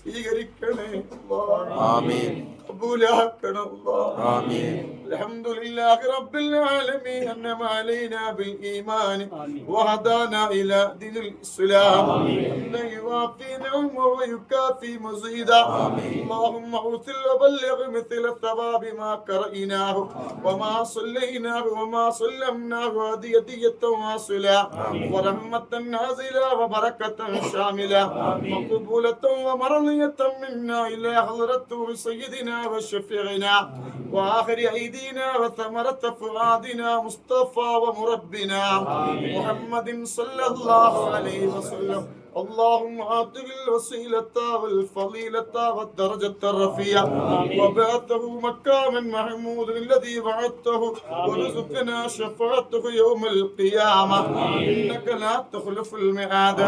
സ്വീകരിക്കണേ ആമീൻ. കബൂലാക്കണ ആമീൻ. الحمد لله رب العالمين أنعم علينا بالإيمان وهدانا إلى دين الإسلام. أن يوافي نعمه ويكافي مزيدا. اللهم أوصل وبلغ مثل الثواب ما قرأناه وما صليناه وما سلمناه هدية واصلا ورحمة نازلة وبركة شاملة. مقبولة ومرضية منا إلى حضرة سيدنا وشفيعنا. وآخر أيدينا وثمرة فؤادنا مصطفى ومربنا محمد صلى الله عليه وسلم اللهم آته الوسيلة والفضيلة والدرجة الرفيعة وبعثه مكاما محمود الذي وعدته ورزقنا شفاعته يوم القيامة. إنك لا تخلف الميعاد.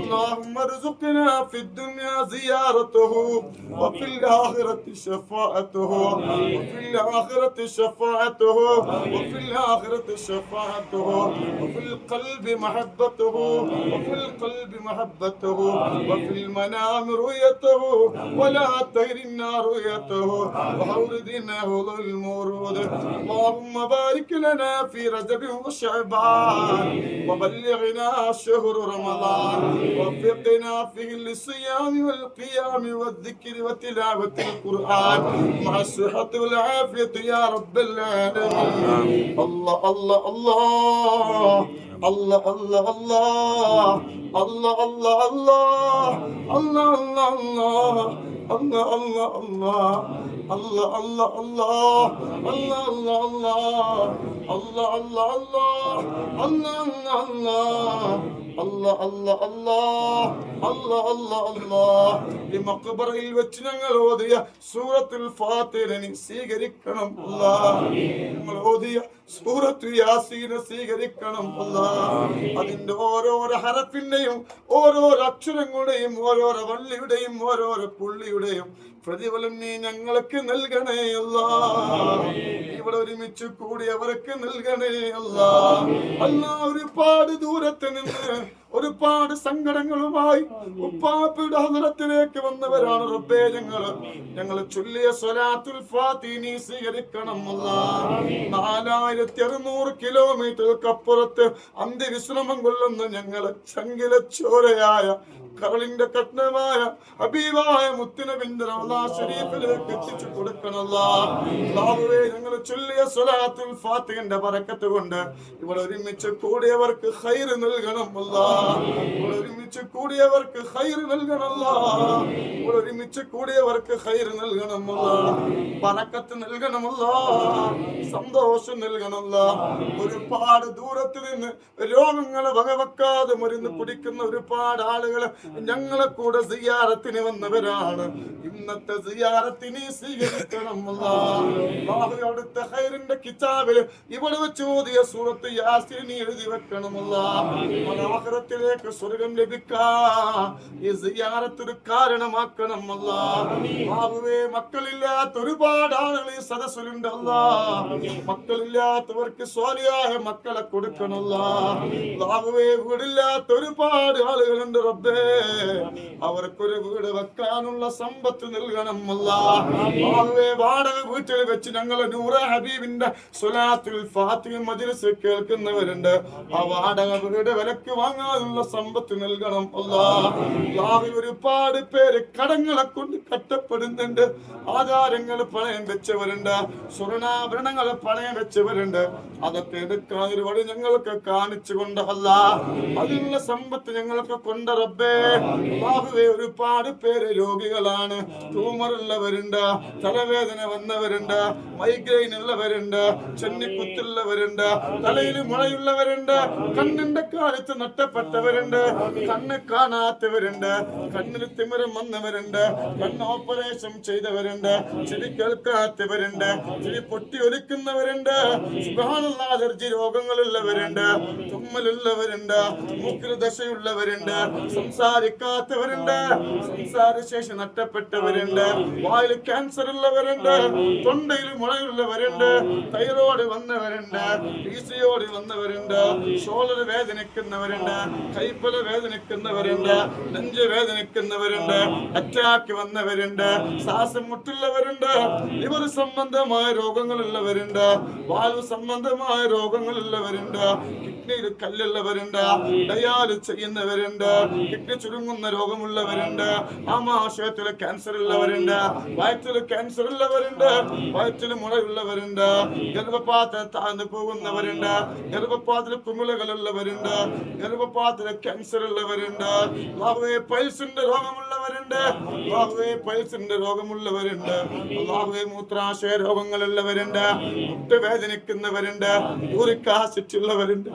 اللهم ارزقنا في الدنيا زيارته. وفي الآخرة شفاعته. وفي الآخرة شفاعته. وفي الآخرة شفاعته. وفي القلب محبته. وفي القلب محبته. وفي المنام رؤيته ولا تهرنا رؤيته. وحوردنا هو المورود. اللهم بارك لنا في رجب وشعبان. وبلغنا شهر رمضان. وفقنا فيه للصيام والقيام والذكر وتلاوة القرآن. مع الصحة والعافية يا رب العالمين. الله الله الله. الله الله الله. Allah Allah Allah. Allah Allah Allah. Allah Allah Allah. Allah Allah Allah. Allah Allah Allah. Allah Allah Allah. Allah Allah Allah. Allah Allah Allah. Allah Allah ഈ മക്കബറയിൽ വെച്ച് ഞങ്ങൾ ഓതിയ സൂറത്തുൽ ഫാത്തിരനി സ്വീകരിക്കണം അല്ലാ ഞങ്ങൾ ഓതിയ സൂറത്തു യാസീനെ സ്വീകരിക്കണം അല്ലാ. അതിന്റെ ഓരോരോ ഹരഫിന്റെയും ഓരോരോ അക്ഷരങ്ങളുടെയും ഓരോരോ വള്ളിയുടെയും ഓരോരോ പുള്ളിയുടെയും പ്രതിഫലം നീ ഞങ്ങൾക്ക് നൽകണേ അല്ല. ഇവിടെ ഒരുമിച്ച് കൂടി അവർക്ക് നൽകണേ അല്ല. അല്ല ഒരുപാട് ദൂരത്ത് നിന്ന് ഒരുപാട് സങ്കടങ്ങളുമായി ഉപ്പാപ്പയുടെ ഹദറത്തിലേക്ക് വന്നവരാണ് റബ്ബേ ഞങ്ങൾ. ഞങ്ങൾ ചൊല്ലിയ സ്വലാത്തുൽ ഫാത്തിനി സ്വീകരിക്കണം നാലായിരത്തി അറുന്നൂറ് കിലോമീറ്റർക്കപ്പുറത്ത് അന്ത്യവിശ്രമം കൊള്ളുന്ന ചങ്കില ചോരയായ കരളിന്റെ കഠിനമായ ഹബീബായ മുത്തിനബിന്റെ ഷരീഫിലേക്ക് എത്തിച്ചു കൊടുക്കണല്ലേ ഞങ്ങൾ ചൊല്ലിയ സ്വലാത്തുൽ ഫാത്തിന്റെ ബറക്കത്ത് കൊണ്ട് ഇവിടെ ഒരുമിച്ച് കൂടിയവർക്ക് ഹൈർ നൽകണം അല്ലാ ഒരുമിച്ച് കൂടിയവർക്ക് ഹൈർ നൽകണമല്ല. ഒരുമിച്ച് കൂടിയവർക്ക് ഹൈർ നൽകണമല്ല. ബറക്കത്ത് നൽകണമല്ല. സന്തോഷം നൽകണമല്ല. ഒരുപാട് ദൂരത്ത് നിന്ന് രോഗങ്ങളെ വകവെക്കാതെ മരുന്ന് കുടിക്കുന്ന ഒരുപാട് ആളുകൾ ഞങ്ങളെ കൂടെ സിയാറത്തിന് വന്നവരാണ്. ഇന്നത്തെ സിയാറത്തിനെ സ്വീകരിക്കണം അല്ലാഹു അവിടുത്തെ ഹൈറിന്റെ കിതാബിൽ ഇവിടെ വെച്ച് സൂറത്ത് യാസിനി എഴുതി വെക്കണമല്ല. ആഖിറത്തിലേക്ക് സ്വർഗം ലഭിക്കാൻ ഈ കാരണമാക്കണം അല്ലാഹുവേ മക്കളില്ലാത്ത ഒരുപാട് ആളുകൾ ഈ സദസ്സിലുണ്ടല്ല അല്ലാ. മക്കളില്ലാത്തവർക്ക് സ്വാലിയായ മക്കളെ കൊടുക്കണല്ല അല്ലാഹുവേ വീടില്ലാത്ത ഒരുപാട് ആളുകളുണ്ട് റബ്ബേ. അവർക്കൊരു വീട് വെക്കാനുള്ള സമ്പത്ത് നൽകണം അല്ലാഹുവേ വാടക വീട്ടിൽ വെച്ച് ഞങ്ങൾ നൂറ ഹബീബിന്റെ സ്വലാത്തുൽ ഫാത്തിൽ മജ്ലിസ് കേൾക്കുന്നവരുണ്ട്. ആ വാടക വീട് വിലക്ക് വാങ്ങാനുള്ള സമ്പത്ത് നൽകണം. അല്ലാഹു ഒരുപാട് പേര് കടങ്ങളെ കൊണ്ട് കട്ടപ്പെടുന്നുണ്ട്. ആധാരങ്ങൾ പണയം വെച്ചവരുണ്ട്. സ്വർണാഭരണങ്ങൾ പണയം വെച്ചവരുണ്ട്. അതൊക്കെ എടുക്കാൻ ഒരു വഴി ഞങ്ങൾക്ക് കാണിച്ചു കൊണ്ട് അല്ല അതിനുള്ള സമ്പത്ത് ഞങ്ങൾക്ക് കൊണ്ട റബ്ബേ. ബാഹുവെ ഒരുപാട് പേര് രോഗികളാണ്. ട്യൂമർ ഉള്ളവരുണ്ട് തലവേദന വന്നവരുണ്ട് മൈഗ്രെയിൻ ഉള്ളവരുണ്ട് ചെന്നിക്കുത്തുള്ളവരുണ്ട് തലയിൽ മുളയുള്ളവരുണ്ട് കണ്ണിന്റെ കാലത്ത് നഷ്ടപ്പെട്ടവരുണ്ട് കണ്ണ് കാണാത്തവരുണ്ട്. കണ്ണിന് തിമിരം വന്നവരുണ്ട്. കണ്ണ് ഓപ്പറേഷൻ ചെയ്തവരുണ്ട്. ചെവി കേൾക്കാത്തവരുണ്ട്. ചെവി പൊട്ടി ഒലിക്കുന്നവരുണ്ട്. അലർജി രോഗങ്ങളുള്ളവരുണ്ട്. തുമ്മലുള്ളവരുണ്ട്. മുഗ്രദശയുള്ളവരുണ്ട് ദശയുള്ളവരുണ്ട്. സംസാര സംസാരിക്കാത്തവരുണ്ട്. സംസാരശേഷി നഷ്ടപ്പെട്ടവരുണ്ട്. വായിൽ ക്യാൻസർ ഉള്ളവരുണ്ട് തൊണ്ടയിൽ മുളയുള്ളവരുണ്ട്. തൈറോയിഡ് വന്നവരുണ്ട്. പിസിയോട് വന്നവരുണ്ട്. ഷോളർ വേദനിക്കുന്നവരുണ്ട്. കൈപ്പല വേദനിക്കുന്നവരുണ്ട് നെഞ്ച് വേദനിക്കുന്നവരുണ്ട് അറ്റാക്ക് വന്നവരുണ്ട് ശ്വാസം മുട്ടുള്ളവരുണ്ട് ലിവർ സംബന്ധമായ രോഗങ്ങളുള്ളവരുണ്ട് വാൽവ് സംബന്ധമായ രോഗങ്ങളുള്ളവരുണ്ട് കിഡ്നിയിൽ കല്ലുള്ളവരുണ്ട് ഡയാൽ ചെയ്യുന്നവരുണ്ട് കിഡ്നി ചുരുങ്ങുന്ന രോഗമുള്ളവരുണ്ട് ആമാശയത്തിൽ ക്യാൻസർ ഉള്ളവരുണ്ട് വയറ്റിൽ ക്യാൻസർ ഉള്ളവരുണ്ട് വയറ്റിൽ മുളയുള്ളവരുണ്ട് ഗർഭപാത്ര താഴ്ന്നു പോകുന്നവരുണ്ട് ഗർഭപാത്രത്തിൽ കുമിളകളുള്ളവരുണ്ട് ഗർഭപാത്രത്തിൽ ക്യാൻസർ ഉള്ളവരുണ്ട് അള്ളാഹുവേ പൈൽസിന്റെ രോഗമുള്ളവരുണ്ട് അള്ളാഹുവേ പൾസിന്റെ രോഗമുള്ളവരുണ്ട്. അള്ളാഹുവേ മൂത്രാശയ രോഗങ്ങളുള്ളവരുണ്ട്. മുട്ടുവേദനിക്കുന്നവരുണ്ട്. ഉള്ളവരുണ്ട്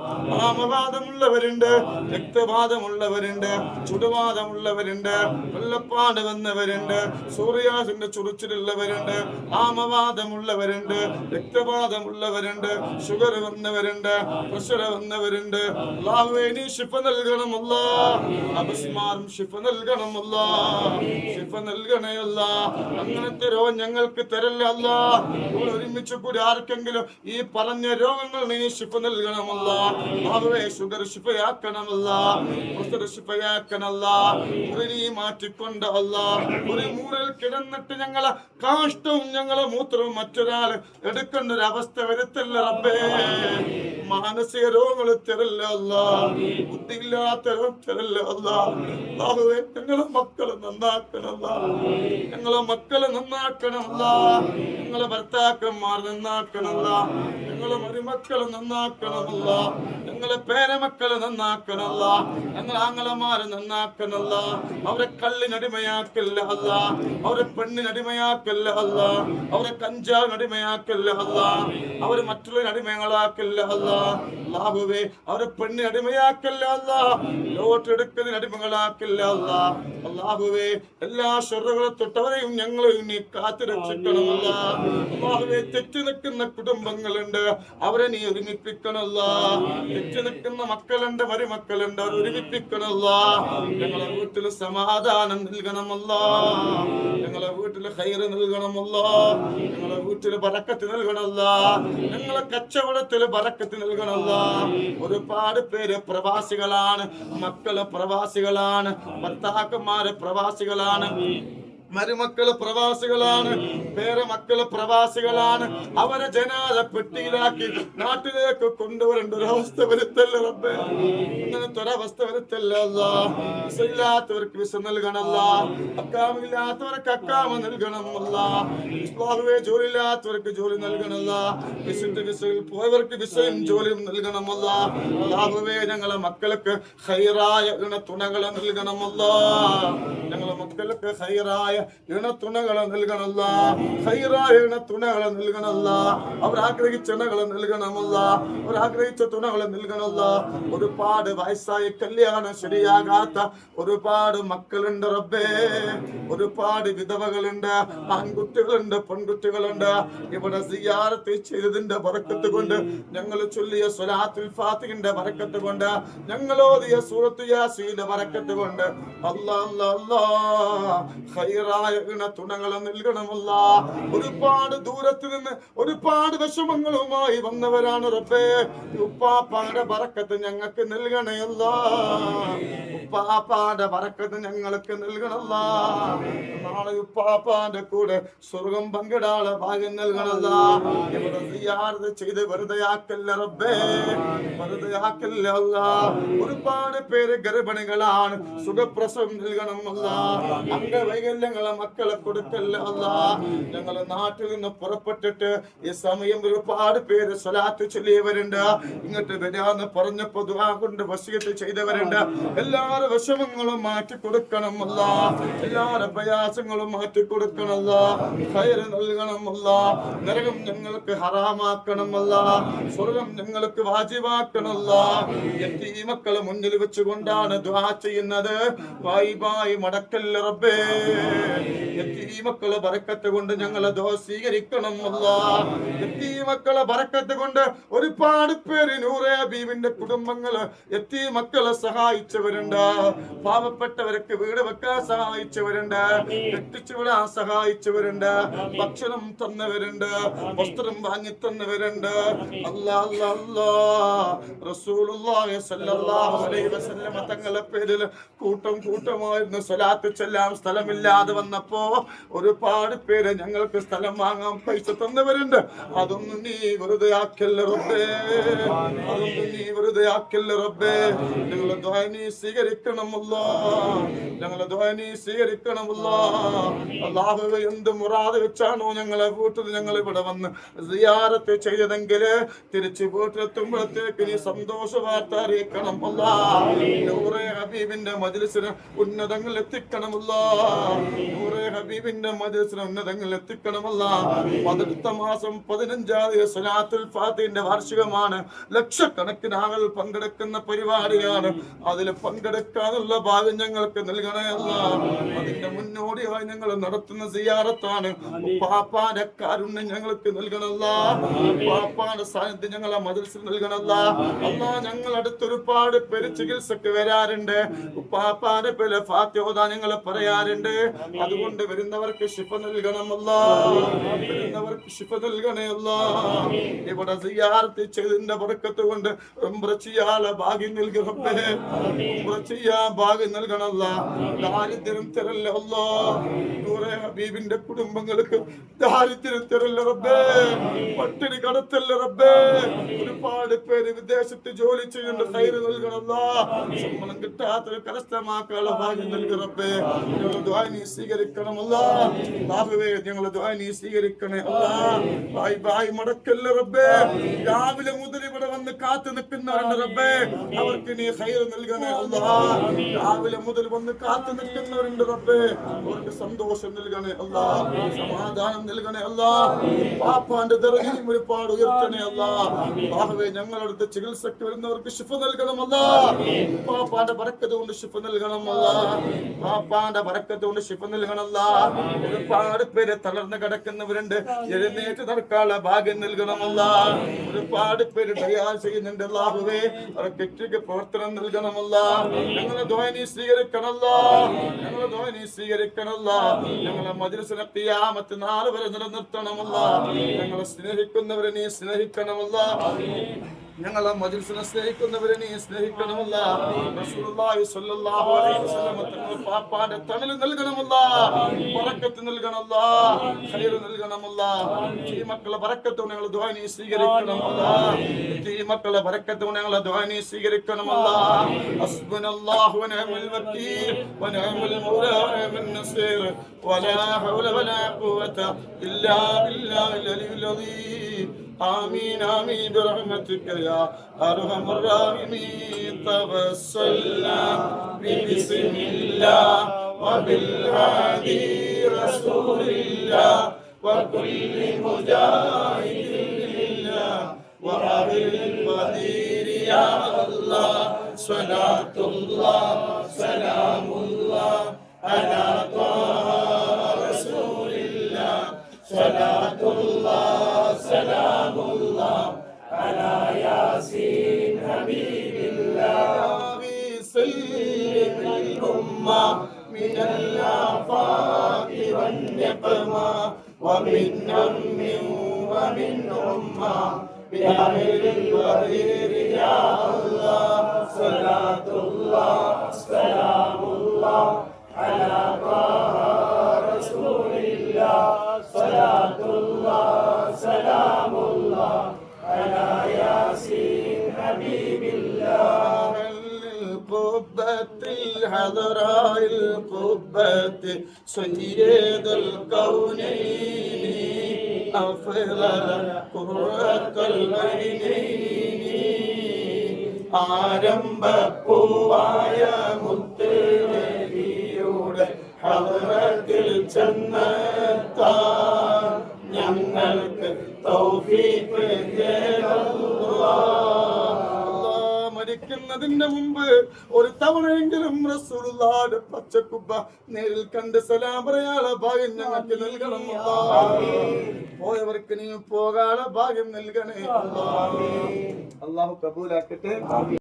ആമവാദമുള്ളവരുണ്ട്. രക്തവാദമുള്ളവരുണ്ട്. ചുടുവാദമുള്ളവരുണ്ട്. വെള്ളപ്പാട് വന്നവരുണ്ട്. സൂര്യാസിന്റെ ചുറിച്ചിലുള്ളവരുണ്ട്. ആമവാദമുള്ളവരുണ്ട്. രക്തവാദമുള്ളവരുണ്ട്. ഷുഗർ വന്നവരുണ്ട്. പ്രഷർ വന്നവരുണ്ട്. അള്ളാഹുവേ നീ ശിഫ നൽകണമല്ല. അപസ്മാരം ശിഫ നൽകണമല്ല. ശിഫ നൽകണയല്ല അങ്ങനത്തെ രോഗം ഞങ്ങൾക്ക് തരല്ല ഒരുമിച്ച് കൂടി ആർക്കെങ്കിലും ഈ പറഞ്ഞ രോഗങ്ങൾ നീ ശിഫ നൽകണമല്ല അള്ളാഹുവേ ഷുഗർ ശിഫയാക്കണമല്ല പ്രഷർ മാറ്റിക്കൊണ്ട് അല്ല. ഒരു മൂറിൽ കിടന്നിട്ട് ഞങ്ങളെ കാഷ്ടവും ഞങ്ങളെ മൂത്രവും മറ്റൊരാൾ എടുക്കേണ്ട ഒരു അവസ്ഥ വരുത്തല്ല റബ്ബേ. മാനസിക രോഗങ്ങളെ തരല്ല അല്ല. ബുദ്ധിയില്ലാത്ത രോഗം തരല്ല അല്ല. അല്ലാഹുവേ ഞങ്ങളെ മക്കളെ നന്നാക്കണല്ല ഞങ്ങളെ മക്കളെ നന്നാക്കണമല്ല ഞങ്ങളെ ഭർത്താക്കന്മാർ നന്നാക്കണമല്ല ഞങ്ങളെ മരുമക്കളെ നന്നാക്കണമല്ല ഞങ്ങളെ പേരമക്കളെ നന്നാക്കണല്ല ഞങ്ങളെ ആങ്ങളമാരെ നന്നാക്കണല്ല അവരെ കള്ളിനടിമയാക്കല്ല അല്ല. അവരെ പെണ്ണിനടിമയാക്കല്ല അല്ല. അവരെ കഞ്ചാവിനടിമയാക്കല്ല അല്ല. അവരെ മറ്റുള്ളവരെ അടിമകളാക്കല്ല അല്ല. അല്ലാഹുവേ അവരെ പെണ്ണിന് അടിമയാക്കല്ല അല്ല. ലോട്ടെടുക്കുന്നതിന് അടിമകളാക്കല്ല അല്ല. അല്ലാഹുവേ എല്ലാ ഷെറുകളെ തൊട്ടവരെയും ഞങ്ങളെയും നീ കാത്തു രക്ഷിക്കണം അല്ലാഹുവേ തെറ്റി നിൽക്കുന്ന കുടുംബങ്ങളുണ്ട് അവരെ നീ ഒരുമിപ്പിക്കണല്ല തെറ്റി നിൽക്കുന്ന മക്കളുണ്ട് മരുമക്കളുണ്ട് അവർ ഒരുമിപ്പിക്കണല്ല ഞങ്ങളെ വീട്ടിൽ സമാധാനം നൽകണമല്ല ഞങ്ങളെ വീട്ടിൽ ഹൈറ് നൽകണമല്ല ഞങ്ങളെ വീട്ടിൽ ബറക്കത്ത് നൽകണമല്ല ഞങ്ങളെ കച്ചവടത്തിൽ ബറക്കത്ത് നൽകണമല്ല. ഒരുപാട് പേര് പ്രവാസികളാണ്. മക്കൾ പ്രവാസികളാണ്. ഭർത്താക്കന്മാര് പ്രവാസികളാണ്. മരുമക്കൾ പ്രവാസികളാണ്. പേരമക്കൾ പ്രവാസികളാണ്. അവരെ ജനാല പെട്ടിയിലാക്കി നാട്ടിലേക്ക് കൊണ്ടുവരേണ്ട ഒരവസ്ഥ വരുത്തല്ല റബ്ബേ? അങ്ങനത്തെ ഒരവസ്ഥ വരുത്തല്ല വിസ നൽകണമല്ല. അക്കാമില്ലാത്തവർക്ക് അക്കാമ നൽകണമല്ല. ഇസ്ലാഹുവെ ജോലി ഇല്ലാത്തവർക്ക് ജോലി നൽകണമല്ല. വിശുദ്ധ വിസയിൽ പോയവർക്ക് വിസയും ജോലിയും നൽകണമല്ല. അല്ലാഹുവേ ഞങ്ങളെ മക്കൾക്ക് ഹൈറായ തുണകളെ നൽകണമല്ല. ഞങ്ങളെ മക്കൾക്ക് ഹൈറായ ഇണത്തുണകളെ നൽകണമല്ല. ഹൈറായ ഇണത്തുണകളെ നൽകണമല്ല. അവർ ആഗ്രഹിച്ച ഇണകളെ നൽകണമല്ല. അവർ ആഗ്രഹിച്ച തുണകളെ നൽകണമല്ല. ഒരുപാട് വയസ്സായി കല്യാണം ശരിയാകാത്ത ഒരുപാട് മക്കളുണ്ട് റബ്ബേ. ഒരുപാട് വിധവകളുണ്ട് ആൺകുട്ടികളുണ്ട് പെൺകുട്ടികളുണ്ട്. ഇവിടെ സിയാറത്ത് ചെയ്തതിന്റെ വറക്കത്ത് കൊണ്ട് ഞങ്ങൾ ചൊല്ലിയ സ്വലാത്തുൽ ഫാത്തിന്റെ വറക്കത്ത് കൊണ്ട് സൂറത്തു സൂറത്ത് യാസീന്റെ വറക്കത്ത് കൊണ്ട് അല്ലാ അല്ലാ ഇണ തുണകളെ നൽകണമല്ല. ഒരുപാട് ദൂരത്ത് നിന്ന് ഒരുപാട് വിഷമങ്ങളുമായി വന്നവരാണ് റബ്ബേ. ഉപ്പാപ്പാടെ പറക്കത്ത് ഞങ്ങൾക്ക് നൽകണയല്ല. ഉപ്പാപ്പാന്റെ ബറക്കത്ത് ഞങ്ങൾക്ക് നൽകണല്ല നാളെ ഉപ്പാപ്പാന്റെ കൂടെ സ്വർഗം പങ്കിടാളെ ഭാഗ്യം നൽകണല്ല ചെയ്ത് വെറുതെ ആക്കല്ല റബ്ബേ. വെറുതെ ആക്കല്ല ഒരുപാട് പേര് ഗർഭിണികളാണ്. സുഖപ്രസവം നൽകണമല്ല. അംഗവൈകല്യങ്ങളെ മക്കളെ കൊടുക്കല്ല അല്ല. ഞങ്ങളെ നാട്ടിൽ നിന്ന് പുറപ്പെട്ടിട്ട് ഈ സമയം ഒരുപാട് പേര് സ്വലാത്ത് ചൊല്ലിയവരുണ്ട്. ഇങ്ങോട്ട് വരാന്ന് പറഞ്ഞപ്പോ കൊണ്ട് വസീത്ത് ചെയ്തവരുണ്ട്. എല്ലാവരുടെ വിഷമങ്ങളും മാറ്റി കൊടുക്കണമല്ല എല്ലാവരുടെ പ്രയാസങ്ങളും മാറ്റി കൊടുക്കണമല്ല നൽകണം നൽകണമല്ല നരകം ഞങ്ങൾക്ക് ഹറാമാക്കണമല്ല സ്വർഗം ഞങ്ങൾക്ക് വാജിവാക്കണമല്ല മക്കളെ മുന്നിൽ വെച്ചുകൊണ്ടാണ് ദ്വാ ചെയ്യുന്നത്. വായി വായി മടക്കല്ല റബ്ബേ. മക്കളെ ബറക്കത്ത് കൊണ്ട് ഞങ്ങളെ ദോ സ്വീകരിക്കണം എത്തി മക്കളെ ബറക്കത്ത് കൊണ്ട് ഒരുപാട് പേര് നൂറേ ഹബീബിന്റെ കുടുംബങ്ങൾ എത്തി മക്കളെ സഹായിച്ചവരുണ്ട്. പാവപ്പെട്ടവരൊക്കെ വീട് വെക്കാൻ സഹായിച്ചവരുണ്ട്. കെട്ടിച്ചു വിടാൻ സഹായിച്ചവരുണ്ട്. ഭക്ഷണം തന്നവരുണ്ട്. വസ്ത്രം വാങ്ങി തന്നവരുണ്ട്. അല്ലാ അല്ലാ റസൂലുള്ളാഹി സ്വല്ലല്ലാഹു അലൈഹി വസല്ലമ തങ്ങളുടെ പേരിൽ കൂട്ടം കൂട്ടമായിരുന്നു സ്വലാത്ത് ചെല്ലാൻ സ്ഥലമില്ലാതെ വന്നപ്പോ ഒരുപാട് പേര് ഞങ്ങൾക്ക് സ്ഥലം വാങ്ങാൻ പൈസ തന്നവരുണ്ട്. അതൊന്നും നീ വെറുതെ ആക്കല്ല റബ്ബേ. അതൊന്നും നീ വെറുതെ ആക്കല്ല റബ്ബേ. ഞങ്ങളെ ധ്വനി സ്വീകരിക്കണമല്ല. ഞങ്ങളെ ധ്വനി സ്വീകരിക്കണമല്ല സ്വീകരിക്കണമല്ലോ. അള്ളാഹു എന്ത് മുറാതെ വെച്ചാണോ ഞങ്ങളെ വീട്ടിൽ ഞങ്ങൾ ഇവിടെ വന്ന് സിയാരത്ത് ചെയ്തതെങ്കിൽ തിരിച്ച് വീട്ടിലെത്തുമ്പോഴത്തേക്ക് നീ സന്തോഷ വാർത്ത അറിയിക്കണം നൂറെ ഹബീബിന്റെ മജിലിസിന് ഉന്നതങ്ങൾ എത്തിക്കണമല്ല. നൂറെ ഹബീബിന്റെ മജ്ലിസിന് ഉന്നതങ്ങൾ എത്തിക്കണമല്ല. പതിനെട്ട് മാസം പതിനഞ്ചാം തീയതി സലാത്തുൽ ഫാത്തിന്റെ വാർഷികമാണ്. ലക്ഷക്കണക്കിന് ആളുകൾ പങ്കെടുക്കുന്ന പരിപാടിയാണ്. അതിൽ പങ്കെടുക്കാനുള്ള ഭാഗ്യം ഞങ്ങൾക്ക് നൽകണമല്ല. അതിന്റെ മുന്നോടിയായി ഞങ്ങൾ നടത്തുന്ന സിയാറത്താണ്. പാപ്പാന്റെ കാരുണ്യം ഞങ്ങൾക്ക് നൽകണമല്ല. പാപ്പാന്റെ സാന്നിധ്യം ഞങ്ങളെ മതിൽസിൽ നൽകണമല്ല. അല്ല ഞങ്ങൾ അടുത്തൊരുപാട് പേര് ചികിത്സക്ക് വരാറുണ്ട്. പാപ്പാന്റെ പേര് ഫാത്യോദ ഞങ്ങൾ പറയാറുണ്ട്. അതുകൊണ്ട് വരുന്നവർക്ക് ശിഫ നൽകണമല്ല. വരുന്നവർക്ക് ശിഫ നൽകണമല്ല. ഇവിടെ സിയാറത്ത് ചെയ്തതിന്റെ പറക്കത്ത് കൊണ്ട് ചെയ്യാല ഭാഗ്യം നൽകണമേ ഭാഗ്യം നൽകണമല്ല. ദാരിദ്ര്യം തരല്ലോ കുറെ ഹബീബിന്റെ കുടുംബങ്ങൾക്ക് ദാരിദ്ര്യം തരല്ല റബ്ബേ. പട്ടിണി കടത്തല്ല റബ്ബേ. ഒരുപാട് പേര് വിദേശത്ത് ജോലി ചെയ്യുന്ന കയറ് നൽകണമല്ല. ശമ്പളം കിട്ടാത്ത കരസ്ഥമാക്കാനുള്ള ഭാഗ്യം നൽകി റബ്ബേ. ഞങ്ങളുടെ ദ്വാ ഞങ്ങളെ ദ്വാ നീ സ്വീകരിക്കണേ അല്ലാഹ് ബായ് മടക്കല്ല റബ്ബേ. രാവിലെ മുതൽ ഇവിടെ വന്ന് കാത്തു നിൽക്കുന്നവരുണ്ട് റബ്ബേ. അവർക്ക് നീ ഹൈർ നൽകണേ അല്ലാ രാവിലെ മുതൽ വന്ന് കാത്തു നിൽക്കുന്നവരുണ്ട് റബ്ബേ. അവർക്ക് സന്തോഷം നൽകണേ അല്ലാ സമാധാനം നൽകണേ അല്ലാ പാപ്പാന്റെ ദർഹയും ഒരുപാട് ഉയർത്തണേ അല്ലാ ബാഹുവേ ഞങ്ങളടുത്ത് ചികിത്സക്ക് വരുന്നവർക്ക് ശിഫ നൽകണമല്ല പാപ്പാന്റെ ബറക്കത്ത് കൊണ്ട് ശിഫ നൽകണമല്ല പാപ്പാന്റെ ബറക്കത്ത് കൊണ്ട് ശിഫ നൽകണമല്ല ഒരുപാട് പേര് തളർന്ന് കിടക്കുന്നവരുണ്ട്. എഴുന്നേറ്റ് നടക്കാനുള്ള ഭാഗ്യം നൽകണമല്ല ഒരുപാട് പേര് ഡയാൽ ചെയ്യുന്നുണ്ട് അല്ലാഹുവേ അവർക്ക് പ്രവർത്തനം നൽകണമല്ല ഞങ്ങളെ ധ്വനി സ്വീകരിക്കണമല്ല ഞങ്ങളെ ധ്വനി സ്വീകരിക്കണമല്ല ഞങ്ങളെ മദ്രസിനെ ഖിയാമത്ത് നാല് വരെ നിലനിർത്തണമല്ല ഞങ്ങളെ സ്നേഹിക്കുന്നവരെ നീ സ്നേഹിക്കണമല്ല ഞങ്ങളെ മജിൽസിനെ സ്നേഹിക്കുന്നവരെ നീ സ്നേഹിക്കണമല്ല. റസൂലുള്ളാഹി സ്വല്ലല്ലാഹു അലൈഹി വസല്ലം തങ്ങൾ പാപ്പാന്റെ തണൽ നൽകണമല്ല. ബറക്കത്ത് നൽകണമല്ല. ഖൈർ നൽകണമല്ല. ഈ മക്കളെ ബറക്കത്ത് ഞങ്ങൾ ദുആ നീ സ്വീകരിക്കണമല്ല. ഈ മക്കളെ ബറക്കത്ത് ഞങ്ങൾ ദുആ നീ സ്വീകരിക്കണമല്ല. ഹസ്ബുനല്ലാഹു വനിഅമൽ വക്കീൽ വനിഅമൽ മൗലാ വനിഅമൻ നസീർ. വലാ ഹൗല വലാ ഖുവത ഇല്ലാ ബില്ലാഹിൽ അലിയുൽ അദീം. آمين آمين برحمتك يا أرحم الراحمين. توسلنا ببسم الله وبالهادي رسول الله وكل مجاهد لله وأهل القدير يا الله. صلاة الله سلام الله على طه رسول الله. صلاة الله بأهل الغدير يا الله صلاة الله سلام الله على طه رسول الله صلاة الله سلام الله على ياسين حبيب الله القبة الحضراء القبة سيد الكونين أفضل قرة العينين ആരംഭപ്പൂവായ മുത്ത് നബിയുടെ ഹദ്റത്തിൽ റസൂലുള്ളാഹിന്റെ പച്ചക്കുപ്പ നേരിൽ കണ്ട് സലാം പറയാനുള്ള ഭാഗ്യം ഞങ്ങൾക്ക് നൽകണം. പോയവർക്ക് നീ പോകാനുള്ള ഭാഗ്യം നൽകണേ. അള്ളാഹു കബൂലാക്കട്ടെ.